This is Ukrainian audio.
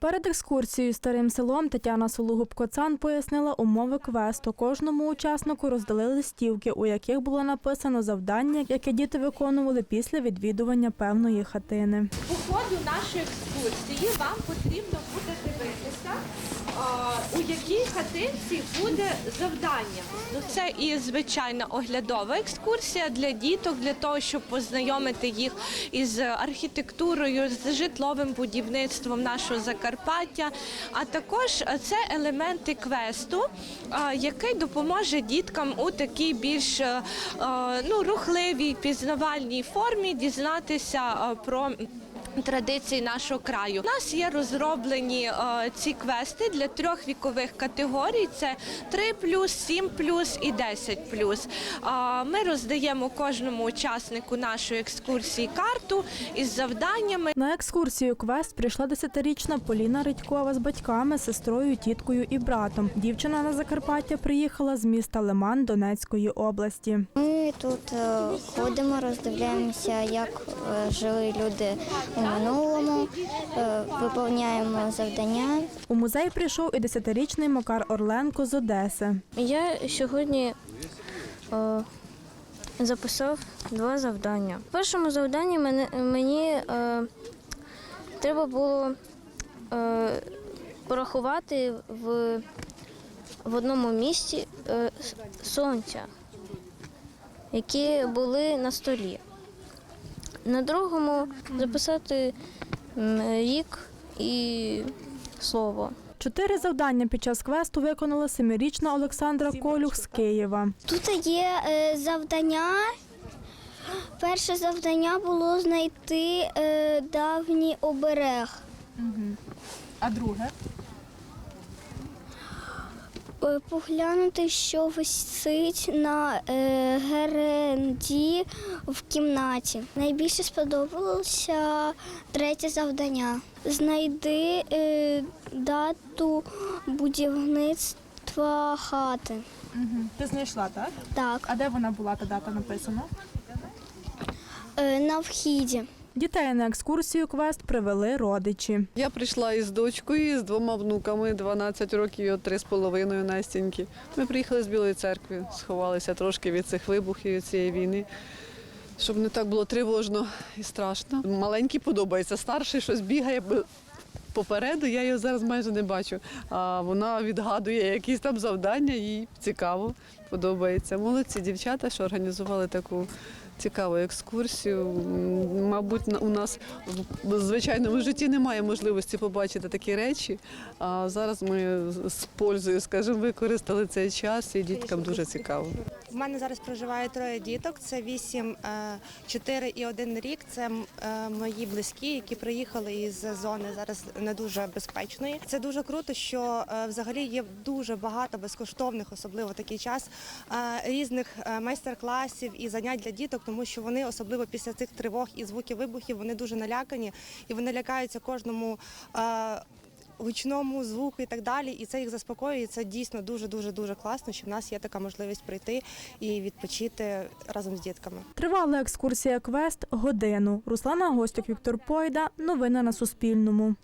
Перед екскурсією старим селом Тетяна Сологуб-Коцан пояснила умови квесту. Кожному учаснику роздали листівки, у яких було написано завдання, яке діти виконували після відвідування певної хатини. У ходу нашої екскурсії вам потрібно буде дивитися, у якій хатинці буде завдання. Ну, Це і звичайна оглядова екскурсія для діток, для того, щоб познайомити їх із архітектурою, з житловим будівництвом нашого Закарпаття. А також це елементи квесту, який допоможе діткам у такій більш е, е, ну, рухливій, пізнавальній формі дізнатися е, про. Традиції нашого краю У нас є розроблені е, ці квести для трьох вікових категорій: це 3 7 і 10 Е, Ми роздаємо кожному учаснику нашої екскурсії карту із завданнями. На екскурсію квест прийшла десятирічна Поліна Редькова з батьками, сестрою, тіткою і братом. Дівчина на Закарпаття приїхала з міста Лиман Донецької області. Ми тут е, ходимо, роздивляємося, як жили люди у минулому, е, виповняємо завдання. У музей прийшов і десятирічний Макар Орленко з Одеси. Я сьогодні е, записав два завдання. В першому завданні мене, мені е, треба було е, порахувати в, в одному місці сонця, які були на столі. На другому записати рік і слово. Чотири завдання під час квесту виконала семирічна Олександра Колюх з Києва. Тут є е, завдання. Перше завдання було знайти е, давній оберег. А друге? Е, Поглянути, що висить на е, геренді в кімнаті. Найбільше сподобалося третє завдання. Знайди е, дату будівництва хати. Ти знайшла, так? Так, А де вона була та дата написана? на вхіді. Дітей на екскурсію квест привели родичі. Я прийшла із дочкою, з двома внуками, 12 років і от 3,5 Настіньки. Ми приїхали з Білої церкви, сховалися трошки від цих вибухів, від цієї війни, щоб не так було тривожно і страшно. Маленький подобається, старший щось бігає попереду, я його зараз майже не бачу. А вона відгадує якісь там завдання, їй цікаво, подобається. Молодці дівчата, що організували таку цікаву екскурсію. Мабуть, у нас в звичайному житті немає можливості побачити такі речі. А зараз ми з- пользою, скажімо, використали цей час, і діткам дуже цікаво. В мене зараз проживає троє діток. Це 8, 4 і 1 рік. Це е, мої близькі, які приїхали із зони зараз не дуже безпечної. Це дуже круто, що е, взагалі є дуже багато безкоштовних, особливо такий час, е, різних е, майстер-класів і занять для діток, тому що вони, особливо після цих тривог і звуків вибухів, вони дуже налякані і вони лякаються кожному. Гучному звуку і так далі, і це їх заспокоює. і Це дійсно дуже дуже дуже класно, що в нас є така можливість прийти і відпочити разом з дітками. Тривала екскурсія квест годину. Руслана Гостюк, Віктор Пойда. Новини на Суспільному.